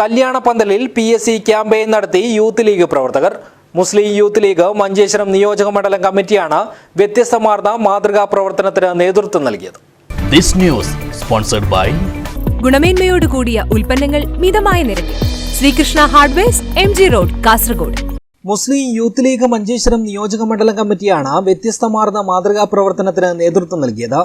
കല്യാണ പന്തലിൽ P S C campaign നടത്തി യൂത്ത് ലീഗ് പ്രവർത്തകർ. മുസ്ലിം യൂത്ത് ലീഗ് മഞ്ചേശ്വരം നിയോജക മണ്ഡലം കമ്മിറ്റിയാണ് വ്യത്യസ്തമാർന്ന മാതൃകാ പ്രവർത്തനത്തിന് നേതൃത്വം നൽകിയത്. ദിസ് ന്യൂസ് സ്പോൺസർഡ് ബൈ ഗുണമേന്മയോട് കൂടിയ ഉൽപ്പന്നങ്ങൾ മിതമായ നിരക്കിൽ. Srikrishna hardware M G road Kasaragod. Muslim youth league Manjeshwaram നിയോജക മണ്ഡലം കമ്മിറ്റിയാണ് വ്യത്യസ്തമാർന്ന മാതൃകാ പ്രവർത്തനത്തിന് നേതൃത്വം നൽകിയത്.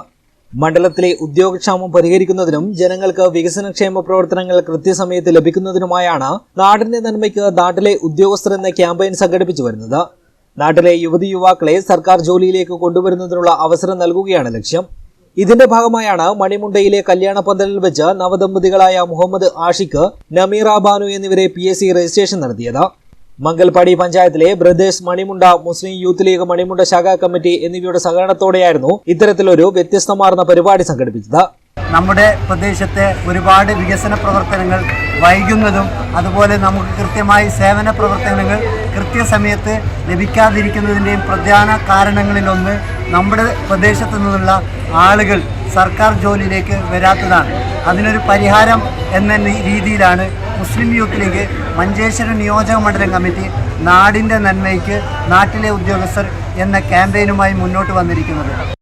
മണ്ഡലത്തിലെ ഉദ്യോഗക്ഷാമം പരിഹരിക്കുന്നതിനും ജനങ്ങൾക്ക് വികസനക്ഷേമ പ്രവർത്തനങ്ങൾ കൃത്യസമയത്ത് ലഭിക്കുന്നതിനുമായാണ് നാടിന്റെ നന്മയ്ക്ക് നാട്ടിലെ ഉദ്യോഗസ്ഥർ എന്ന ക്യാമ്പയിൻ സംഘടിപ്പിച്ചു വരുന്നത്. നാട്ടിലെ യുവതി യുവാക്കളെ സർക്കാർ ജോലിയിലേക്ക് കൊണ്ടുവരുന്നതിനുള്ള അവസരം നൽകുകയാണ് ലക്ഷ്യം. ഇതിന്റെ ഭാഗമായാണ് മണിമുണ്ടയിലെ കല്യാണ പന്തലിൽ വെച്ച് നവദമ്പതികളായ മുഹമ്മദ് ആഷിഖ് നമീറ ബാനു എന്നിവരെ പി രജിസ്ട്രേഷൻ നടത്തിയത്. മംഗൽപാടി പഞ്ചായത്തിലെ brothers Manimunda Muslim youth league Manimunda ശാഖാ കമ്മിറ്റി എന്നിവയുടെ സഹകരണത്തോടെയായിരുന്നു ഇത്തരത്തിലൊരു വ്യത്യസ്തമാർന്ന പരിപാടി സംഘടിപ്പിച്ചത്. നമ്മുടെ പ്രദേശത്തെ ഒരുപാട് വികസന പ്രവർത്തനങ്ങൾ വൈകുന്നതും അതുപോലെ നമുക്ക് കൃത്യമായി സേവന പ്രവർത്തനങ്ങൾ കൃത്യസമയത്ത് ലഭിക്കാതിരിക്കുന്നതിന്റെയും പ്രധാന കാരണങ്ങളിലൊന്ന് നമ്മുടെ പ്രദേശത്തു നിന്നുള്ള ആളുകൾ സർക്കാർ ജോലിയിലേക്ക് വരാത്തതാണ്. അതിനൊരു പരിഹാരം എന്ന രീതിയിലാണ് മുസ്ലിം യൂത്ത് ലീഗ് മഞ്ചേശ്വരം നിയോജക മണ്ഡലം കമ്മിറ്റി നാടിന്റെ നന്മയ്ക്ക് നാട്ടിലെ ഉദ്യോഗസ്ഥർ എന്ന ക്യാമ്പയിനുമായി മുന്നോട്ട് വന്നിരിക്കുന്നത്.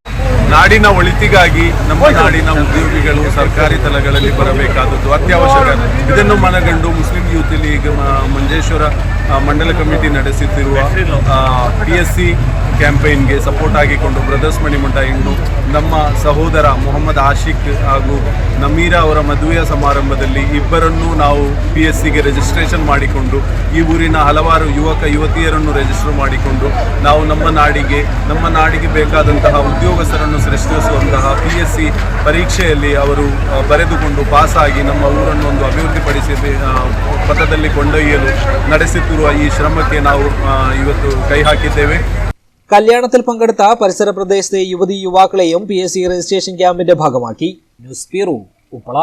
ನಾಡಿನ ಒಳಿತಿಗಾಗಿ ನಮ್ಮ ನಾಡಿನ ಉದ್ಯೋಗಿಗಳು ಸರ್ಕಾರಿ ತಲಗಳಲ್ಲಿ ಬರಬೇಕಾದದ್ದು ಅತ್ಯವಶ್ಯಕ. ಇದನ್ನು ಮನಗಂಡು ಮುಸ್ಲಿಂ ಯೂತ್ ಲೀಗ್ ಮಂಜೇಶ್ವರ ಮಂಡಲ ಕಮಿಟಿ ನಡೆಸುತ್ತಿರುವ ಪಿ ಎಸ್ ಸಿ ಕ್ಯಾಂಪೇನ್ಗೆ ಸಪೋರ್ಟ್ ಆಗಿಕೊಂಡು ಬ್ರದರ್ಸ್ ಮಣಿಮಠ ಇನ್ನು ನಮ್ಮ ಸಹೋದರ ಮೊಹಮ್ಮದ್ ಆಶಿಕ್ ಹಾಗೂ ನಮೀರ ಅವರ ಮದುವೆಯ ಸಮಾರಂಭದಲ್ಲಿ ಇಬ್ಬರನ್ನೂ ನಾವು ಪಿ ಎಸ್ ಸಿಗೆ ರಿಜಿಸ್ಟ್ರೇಷನ್ ಮಾಡಿಕೊಂಡು ಈ ಊರಿನ ಹಲವಾರು ಯುವಕ ಯುವತಿಯರನ್ನು ರಿಜಿಸ್ಟರ್ ಮಾಡಿಕೊಂಡು ನಾವು ನಮ್ಮ ನಾಡಿಗೆ ನಮ್ಮ ನಾಡಿಗೆ ಬೇಕಾದಂತಹ ಉದ್ಯೋಗಸ್ಥರನ್ನು ಸೃಷ್ಟಿಸುವಂತಹ ಪಿ ಎಸ್ ಸಿ ಪರೀಕ್ಷೆಯಲ್ಲಿ ಅವರು ಆ, ಬರೆದುಕೊಂಡು ಪಾಸಾಗಿ ನಮ್ಮ ಊರನ್ನು ಒಂದು ಅಭಿವೃದ್ಧಿಪಡಿಸಿ ಆ, ಪಥದಲ್ಲಿ ಕೊಂಡೊಯ್ಯಲು ನಡೆಸುತ್ತಿರುವ ಈ ಶ್ರಮಕ್ಕೆ ನಾವು ಆ, ಇವತ್ತು ಕೈ ಹಾಕಿದ್ದೇವೆ കല്യാണത്തിൽ പങ്കെടുത്ത പരിസര പ്രദേശത്തെ യുവതി യുവാക്കളെയും പി എസ് സി രജിസ്ട്രേഷൻ ക്യാമ്പിന്റെ ഭാഗമാക്കി ന്യൂസ് ബ്യൂറോ ഉപ്പള